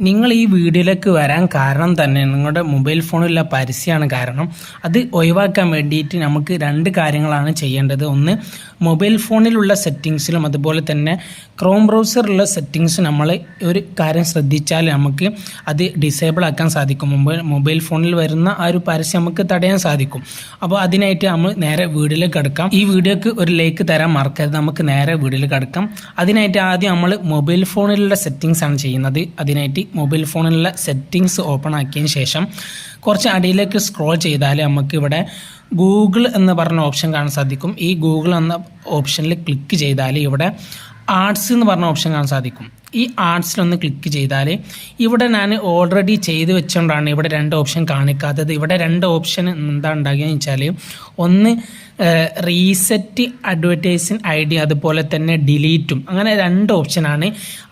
നിങ്ങൾ ഈ വീഡിയോയിലേക്ക് വരാൻ കാരണം തന്നെ നിങ്ങളുടെ മൊബൈൽ ഫോണിലുള്ള പരസ്യമാണ് കാരണം. അത് ഒഴിവാക്കാൻ വേണ്ടിയിട്ട് നമുക്ക് രണ്ട് കാര്യങ്ങളാണ് ചെയ്യേണ്ടത്. ഒന്ന് മൊബൈൽ ഫോണിലുള്ള സെറ്റിങ്സിലും അതുപോലെ തന്നെ ക്രോം ബ്രൗസറിലുള്ള സെറ്റിങ്സ് നമ്മൾ ഒരു കാര്യം ശ്രദ്ധിച്ചാൽ നമുക്ക് അത് ഡിസേബിൾ ആക്കാൻ സാധിക്കും. മൊബൈൽ മൊബൈൽ ഫോണിൽ വരുന്ന ആ ഒരു പരസ്യം നമുക്ക് തടയാൻ സാധിക്കും. അപ്പോൾ അതിനായിട്ട് നമ്മൾ നേരെ വീഡിയോയിലേക്ക് അടുക്കാം. ഈ വീഡിയോക്ക് ഒരു ലൈക്ക് തരാൻ മറക്കരുത്. നമുക്ക് നേരെ വീഡിയോയിലേക്ക് അടുക്കാം. അതിനായിട്ട് ആദ്യം നമ്മൾ മൊബൈൽ ഫോണിലുള്ള സെറ്റിങ്സ് ആണ് ചെയ്യുന്നത്. അതിനായിട്ട് മൊബൈൽ ഫോണിലുള്ള സെറ്റിങ്സ് ഓപ്പൺ ആക്കിയതിന് ശേഷം കുറച്ച് അടിയിലേക്ക് സ്ക്രോൾ ചെയ്താൽ നമുക്ക് ഇവിടെ ഗൂഗിൾ എന്ന് പറഞ്ഞ ഓപ്ഷൻ കാണാൻ സാധിക്കും. ഈ ഗൂഗിൾ എന്ന ഓപ്ഷനിൽ ക്ലിക്ക് ചെയ്താൽ ഇവിടെ ആർട്സ് എന്ന് പറഞ്ഞ ഓപ്ഷൻ കാണാൻ സാധിക്കും. ഈ ആർട്സിലൊന്ന് ക്ലിക്ക് ചെയ്താൽ ഇവിടെ ഞാൻ ഓൾറെഡി ചെയ്ത് വെച്ചുകൊണ്ടാണ് ഇവിടെ രണ്ട് ഓപ്ഷൻ കാണിക്കാത്തത്. ഇവിടെ രണ്ട് ഓപ്ഷൻ എന്താ ഉണ്ടാകുകയെന്ന് വെച്ചാൽ ഒന്ന് റീസെറ്റ് അഡ്വർടൈസിങ് ഐ ഡി അതുപോലെ തന്നെ ഡിലീറ്റും അങ്ങനെ രണ്ട് ഓപ്ഷനാണ്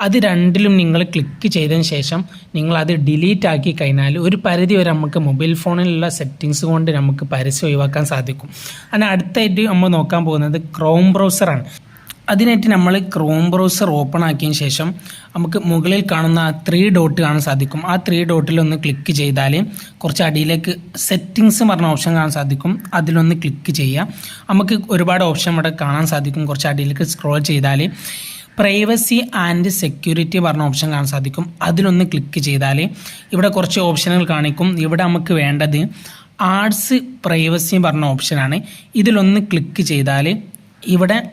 അത് രണ്ടിലും നിങ്ങൾ ക്ലിക്ക് ചെയ്തതിന് ശേഷം നിങ്ങൾ അത് ഡിലീറ്റ് ആക്കി കഴിഞ്ഞാൽ ഒരു പരിധി വരെ നമുക്ക് മൊബൈൽ ഫോണിലുള്ള സെറ്റിങ്സ് കൊണ്ട് നമുക്ക് പരസ്യം ഒഴിവാക്കാൻ സാധിക്കും. അങ്ങനെ അടുത്തായിട്ട് നമ്മൾ നോക്കാൻ പോകുന്നത് ക്രോം ബ്രൗസറാണ് അതിനായിട്ട് നമ്മൾ ക്രോം ബ്രൗസർ ഓപ്പൺ ആക്കിയതിന് ശേഷം നമുക്ക് മുകളിൽ കാണുന്ന ആ ത്രീ ഡോട്ട് കാണാൻ സാധിക്കും. ആ ത്രീ ഡോട്ടിൽ ഒന്ന് ക്ലിക്ക് ചെയ്താൽ കുറച്ച് അടിയിലേക്ക് സെറ്റിങ്സ് പറഞ്ഞ ഓപ്ഷൻ കാണാൻ സാധിക്കും. അതിലൊന്ന് ക്ലിക്ക് ചെയ്യുക. നമുക്ക് ഒരുപാട് ഓപ്ഷൻ ഇവിടെ കാണാൻ സാധിക്കും. കുറച്ച് അടിയിലേക്ക് സ്ക്രോൾ ചെയ്താൽ പ്രൈവസി ആൻഡ് സെക്യൂരിറ്റി പറഞ്ഞ ഓപ്ഷൻ കാണാൻ സാധിക്കും. അതിലൊന്ന് ക്ലിക്ക് ചെയ്താൽ ഇവിടെ കുറച്ച് ഓപ്ഷനുകൾ കാണിക്കും. ഇവിടെ നമുക്ക് വേണ്ടത് ആർട്സ് പ്രൈവസി പറഞ്ഞ ഓപ്ഷനാണ് ഇതിലൊന്ന് ക്ലിക്ക് ചെയ്താൽ ഇവിടെ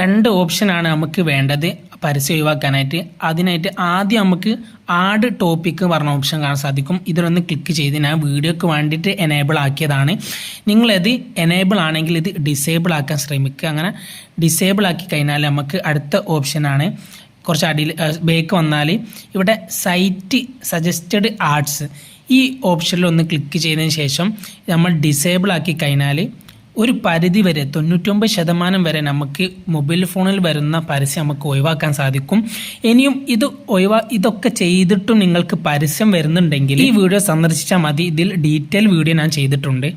രണ്ട് ഓപ്ഷനാണ് നമുക്ക് വേണ്ടത് പരസ്യം ഒഴിവാക്കാനായിട്ട്. അതിനായിട്ട് ആദ്യം നമുക്ക് ആഡ് ടോപ്പിക്ക് പറഞ്ഞ ഓപ്ഷൻ കാണാൻ സാധിക്കും. ഇതിലൊന്ന് ക്ലിക്ക് ചെയ്ത് ഞാൻ വീഡിയോക്ക് വേണ്ടിയിട്ട് എനേബിൾ ആക്കിയതാണ്. നിങ്ങളത് എനേബിൾ ആണെങ്കിൽ ഇത് ഡിസേബിൾ ആക്കാൻ ശ്രമിക്കുക. അങ്ങനെ ഡിസേബിൾ ആക്കി കഴിഞ്ഞാൽ നമുക്ക് അടുത്ത ഓപ്ഷനാണ് കുറച്ച് അടിയിൽ ബേക്ക് വന്നാൽ ഇവിടെ സൈറ്റ് സജസ്റ്റഡ് ആർട്സ് ഈ ഓപ്ഷനിൽ ഒന്ന് ക്ലിക്ക് ചെയ്തതിന് ശേഷം നമ്മൾ ഡിസേബിൾ ആക്കി കഴിഞ്ഞാൽ ഒരു പരിധി വരെ തൊണ്ണൂറ്റൊമ്പത് ശതമാനം വരെ നമുക്ക് മൊബൈൽ ഫോണിൽ വരുന്ന പരസ്യം നമുക്ക് ഒഴിവാക്കാൻ സാധിക്കും. ഇനിയും ഇത് ഒഴിവാ ഇതൊക്കെ ചെയ്തിട്ടും നിങ്ങൾക്ക് പരസ്യം വരുന്നുണ്ടെങ്കിൽ ഈ വീഡിയോ സന്ദർശിച്ചാൽ മതി. ഇതിൽ ഡീറ്റെയിൽ വീഡിയോ ഞാൻ ചെയ്തിട്ടുണ്ട്.